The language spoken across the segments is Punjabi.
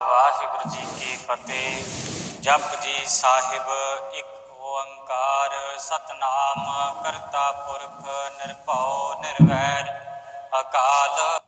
ਵਾਹਿਗੁਰੂ ਜੀ ਕੀ ਫਤਿਹ। ਜਪ ਜੀ ਸਾਹਿਬ ਇੱਕ ਓੰਕਾਰ। ਸਤਨਾਮ ਕਰਤਾ ਪੁਰਖ ਨਿਰਭਉ ਨਿਰਵੈਰ ਅਕਾਲ।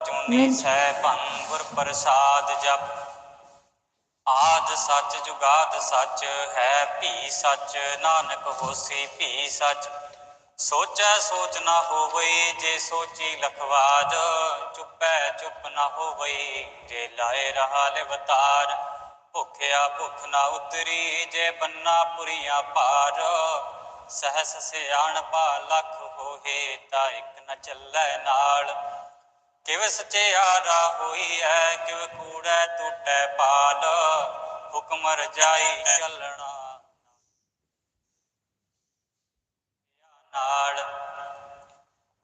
ਜੁਨੀ ਸੈਭੰ ਗੁਰ ਪ੍ਰਸਾਦ ਜਪ। ਆਦ ਸੱਚ ਜੁਗਾਦ ਸੱਚ ਹੈ ਭੀ ਸੱਚ ਨਾਨਕ ਹੋਸੀ ਭੀ ਸੱਚ। ਸੋਚੈ ਸੋਚ ਨਾ ਹੋਵਈ, ਜੇ ਸੋਚੀ ਲਖਵਾਦ ਚੁੱਪੈ ਚੁੱਪ ਨਾ ਹੋਵਈ, ਜੇ ਲਾਏ ਰਹਾ ਲਿਵਤਾਰ ਭੁਖਿਆ ਭੁਖ ਨਾ ਉਤਰੀ, ਜੇ ਬੰਨਾ ਪੁਰੀਆਂ ਪਾਰ, ਸਹਸ ਸਿਆਣ ਪਾ ਲਖ ਹੋਏ ਤਾਂ ਇੱਕ ਨ ਚੱਲੈ ਨਾਲ। ਕਿਵ ਸਚਿਆਰਾ ਹੋਈ ਐ ਕਿਵ ਕੂੜੈ ਟੁੱਟੈ ਪਾਲ, ਹੁਕਮ ਰਜਾਈ ਚੱਲਣਾ ਨਾਲ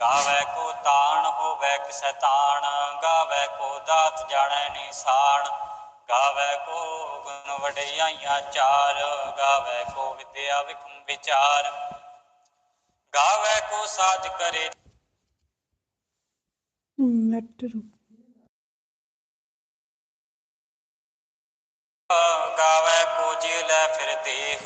ਗਾਵੇ ਕੋ ਤਾਣ ਹੋਵੇ ਕਿਸੈ ਤਾਣ ਗਾਵੇ ਕੋ ਦਾਤ ਜਾਣੈ ਨਿਸ਼ਾਨ। ਗਾਵੇ ਕੋ ਗੁਣ ਵਡਿਆਈਆਂ ਚਾਰ ਗਾਵੇ ਕੋ ਵਿਦਿਆ ਵਿਖਮ ਵਿਚਾਰ। ਗਾਵੇ ਕੋ ਸਾਜ ਕਰੇ। ਨੈਟ ਰੁਕ। ਗਾਵੇ ਕੋ ਜੀ ਲੈ ਫਿਰ ਦੇਖ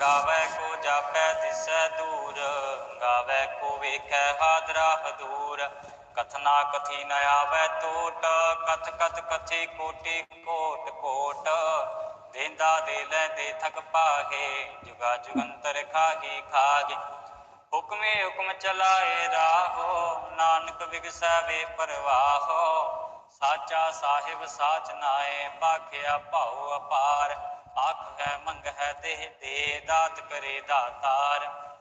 ਗਾਵੇ ਕੋ ਜਾਪੈ ਦਿਸੈ ਦੂਰ। ਕੋ ਵੇਖੈ ਹਾਦਰਾ ਹਦੂਰ ਕਥਨਾ ਕਥੀ ਨ ਆਵੈ ਟੋਟ ਕਥ ਕਥ ਕਥੀ ਕੋਟੀ ਕੋਟ ਕੋਟ। ਦੇਂਦਾ ਦੇ ਲੈ ਦੇ ਥਕ ਪਾਹੇ ਜੁਗਾ ਜੁਗੰਤਰ ਖਾਹੀ ਖਾਗੇ ਹੁਕਮੇ ਹੁਕਮ ਚਲਾਏ ਰਾਹੋ। ਨਾਨਕ ਵਿਗਸੈ ਵੇ ਪਰਵਾਹੋ। ਸਾਚਾ ਸਾਹਿਬ ਸਾਚ ਨਾਏ ਪਾਖਿਆ ਭਾਉ ਅਪਾਰ। ਆਖ ਹੈ ਮੰਗ ਹੈ ਦੇਹ ਦੇ ਦਾਤ ਕਰੇ ਦਾਤਾਰ।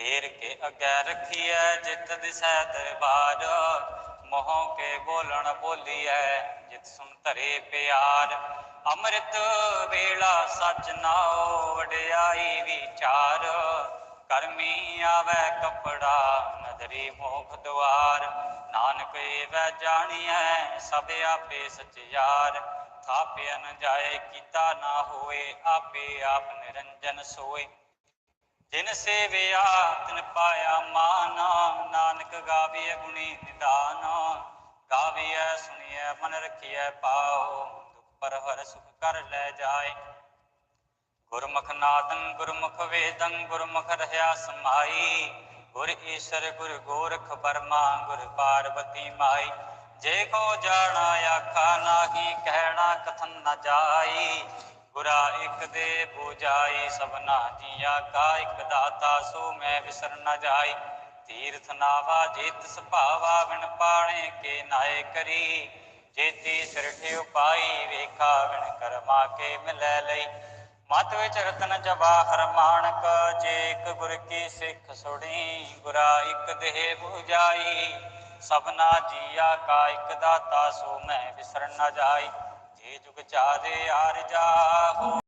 ਫੇਰ ਕੇ ਅਗੈ ਰਖੀਐ ਜਿਤ ਦਿਸੈ ਦਰਬਾਰ। ਮੋਹ ਕੇ ਬੋਲਣ ਬੋਲੀਐ, ਜਿਤ ਸੁਨ ਧਰੇ ਪਿਆਰ। ਅੰਮ੍ਰਿਤ ਵੇਲਾ ਸਚ ਨਾਉ ਵਡਿਆਈ ਵਿਚਾਰ। ਕਰਮੀ ਆਵੈ ਕਪੜਾ, ਨਦਰੀ ਮੋਖ ਦੁਆਰ। ਨਾਨਕ ਏਵੈ ਜਾਣੀਐ, ਸਭ ਆਪੇ ਸਚਿਆਰ ਥਾਪਿ ਨ ਜਾਏ, ਕੀਤਾ ਨਾ ਹੋਏ, ਆਪੇ ਆਪ ਨਿਰੰਜਨ ਸੋਏ। ਜਿਨ ਸੇਵਿਆ, ਤਿਨ ਪਾਇਆ ਮਾਨ, ਨਾਨਕ ਗਾਵੀਐ ਗੁਣੀ ਨਿਦਾਨ। ਗਾਵੀਐ, ਸੁਣੀਐ, ਮਨ ਰਖੀਐ ਪਾਉ ਦੁਖ ਪਰ ਹਰ ਸੁਖ ਕਰ ਲੈ ਜਾਏ। ਗੁਰਮੁਖ ਨਾਦੰ, ਗੁਰਮੁਖ ਵੇਦੰ, ਗੁਰਮੁਖ ਰਹਾ ਸਮਾਈ। ਗੁਰ ਈਸ਼ਰ, ਗੁਰ ਗੋਰਖ ਬਰਮਾ ਗੁਰ ਪਾਰਵਤੀ ਮਾਈ। ਜੇ ਕੋ ਜਾਣਾ, ਆਖਾ ਨਾਹੀ, ਕਹਿਣਾ ਕਥਨ ਨਾ ਜਾਈ। ਗੁਰਾ ਇਕ ਦੇ ਬੁਝਾਈ, ਸਭਨਾ ਜੀਆ ਕਾ ਇਕ ਦਾਤਾ, ਸੋ ਮੈਂ ਵਿਸਰ ਨ ਜਾਈ। ਤੀਰਥ ਨਾਵਾ ਜਿਤ ਸੁਭਾਵਾ ਵਿਣ ਪਾਣੇ ਕੇ ਨਾਏ ਕਰੀ। ਜੇਤੀ ਸਿਰਠਿ ਉਪਾਈ ਵੇਖਾ ਵਿਣ ਕਰਮਾ ਕੇ ਮਿਲੈ ਲਈ। ਮਤ ਵਿੱਚ ਰਤਨ ਜਵਾਹਰ ਮਾਣਕ, ਜੇ ਇੱਕ ਗੁਰ ਕੀ ਸਿੱਖ ਸੁਣੀ ਗੁਰਾ ਇੱਕ ਦੇਹ 부ਜਾਈ ਸਭਨਾ ਜੀਆ ਕਾ ਇੱਕ ਦਾਤਾ, ਸੋ ਮੈਂ ਵਿਸਰ ਨ ਜਾਈ। ਜੇ ਜੁਗ ਚਾਰੇ ਆਰ ਜਾਹੋ।